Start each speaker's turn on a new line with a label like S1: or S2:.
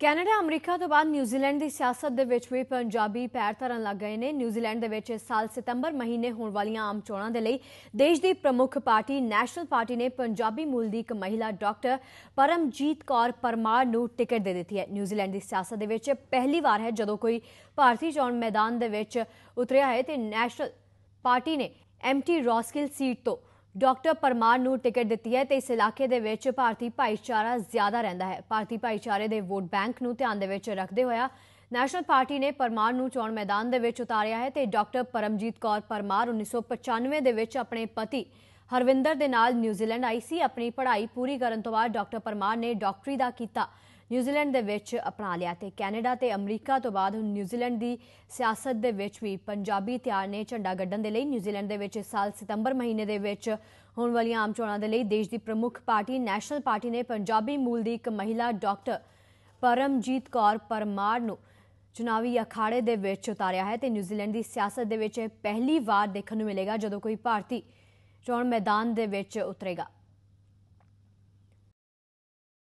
S1: Canada, America ਤੋਂ ਬਾਅਦ New Zealand ਦੀ ਸਿਆਸਤ ਦੇ ਵਿੱਚ ਵੀ ਪੰਜਾਬੀ ਪੈਰ ਧਰਨ ਲੱਗ ਗਏ ਨੇ। ਨਿਊਜ਼ੀਲੈਂਡ ਦੇ ਵਿੱਚ ਇਸ ਸਾਲ ਸਤੰਬਰ ਮਹੀਨੇ ਹੋਣ ਵਾਲੀਆਂ ਆਮ ਚੋਣਾਂ ਦੇ ਲਈ ਦੇਸ਼ ਦੀ ਪ੍ਰਮੁੱਖ ਪਾਰਟੀ, ਨੈਸ਼ਨਲ ਪਾਰਟੀ ਨੇ ਪੰਜਾਬੀ ਮੂਲ ਦੀ ਇੱਕ ਮਹਿਲਾ ਡਾਕਟਰ ਪਰਮਜੀਤ ਕੌਰ ਪਰਮਾਰ ਨੂੰ ਟਿਕਟ ਦੇ ਦਿੱਤੀ ਹੈ। ਨਿਊਜ਼ੀਲੈਂਡ ਦੀ ਸਿਆਸਤ ਦੇ ਵਿੱਚ ਪਹਿਲੀ ਵਾਰ ਹੈ ਜਦੋਂ ਕੋਈ ਭਾਰਤੀ ਚੋਣ ਮੈਦਾਨ ਦੇ ਵਿੱਚ ਉਤਰਿਆ ਹੈ ਤੇ ਨੈਸ਼ਨਲ ਪਾਰਟੀ ਨੇ ਐਮਟੀ ਰੌਸਕਿਲ ਸੀਟ ਤੋਂ ਡਾਕਟਰ ਪਰਮਾਰ ਨੂੰ ਟਿਕਟ ਦਿੱਤੀ ਹੈ ਤੇ ਇਸ ਇਲਾਕੇ ਦੇ ਵਿੱਚ ਭਾਰਤੀ ਭਾਈਚਾਰਾ ਜ਼ਿਆਦਾ ਰਹਿੰਦਾ ਹੈ। ਭਾਰਤੀ ਭਾਈਚਾਰੇ ਦੇ ਵੋਟ ਬੈਂਕ ਨੂੰ ਧਿਆਨ ਦੇ ਵਿੱਚ ਰੱਖਦੇ ਹੋਇਆ ਨੈਸ਼ਨਲ ਪਾਰਟੀ ਨੇ ਪਰਮਾਰ ਨੂੰ ਚੋਣ ਮੈਦਾਨ ਦੇ ਵਿੱਚ ਉਤਾਰਿਆ ਹੈ ਤੇ ਡਾਕਟਰ ਪਰਮਜੀਤ ਕੌਰ ਪਰਮਾਰ 1995 ਦੇ ਵਿੱਚ ਆਪਣੇ ਪਤੀ ਹਰਵਿੰਦਰ ਦੇ ਨਾਲ ਨਿਊਜ਼ੀਲੈਂਡ ਆਈ ਸੀ। ਆਪਣੀ ਪੜ੍ਹਾਈ ਪੂਰੀ ਕਰਨ ਤੋਂ ਬਾਅਦ ਡਾਕਟਰ ਪਰਮਾਰ ਨੇ ਡਾਕਟਰੀ ਦਾ ਕੀਤਾ। ਨਿਊਜ਼ੀਲੈਂਡ ਦੇ ਵਿੱਚ ਅਪਣਾ ਲਿਆ ਤੇ ਕੈਨੇਡਾ ਤੇ ਅਮਰੀਕਾ ਤੋਂ ਬਾਅਦ ਹੁਣ ਨਿਊਜ਼ੀਲੈਂਡ ਦੀ ਸਿਆਸਤ ਦੇ ਵਿੱਚ ਵੀ ਪੰਜਾਬੀ ਤਿਆਰ ਨੇ ਝੰਡਾ ਗੱਡਣ ਦੇ ਲਈ ਨਿਊਜ਼ੀਲੈਂਡ ਦੇ ਵਿੱਚ ਇਸ ਸਾਲ ਸਤੰਬਰ ਮਹੀਨੇ ਦੇ ਵਿੱਚ ਹੋਣ ਵਾਲੀਆਂ ਆਮ ਚੋਣਾਂ ਦੇ ਲਈ ਦੇਸ਼ ਦੀ ਪ੍ਰਮੁੱਖ ਪਾਰਟੀ, ਨੈਸ਼ਨਲ ਪਾਰਟੀ ਨੇ ਪੰਜਾਬੀ ਮੂਲ ਦੀ ਇੱਕ ਮਹਿਲਾ ਡਾਕਟਰ ਪਰਮਜੀਤ ਕੌਰ ਪਰਮਾਰ ਨੂੰ ਚੁਣਾਵੀ ਅਖਾੜੇ ਦੇ ਵਿੱਚ ਉਤਾਰਿਆ ਹੈ ਤੇ ਨਿਊਜ਼ੀਲੈਂਡ ਦੀ ਸਿਆਸਤ ਦੇ ਵਿੱਚ ਇਹ ਪਹਿਲੀ ਵਾਰ ਦੇਖਣ ਨੂੰ ਮਿਲੇਗਾ ਜਦੋਂ ਕੋਈ ਭਾਰਤੀ ਚੋਣ ਮੈਦਾਨ ਦੇ ਵਿੱਚ ਉਤਰੇਗਾ।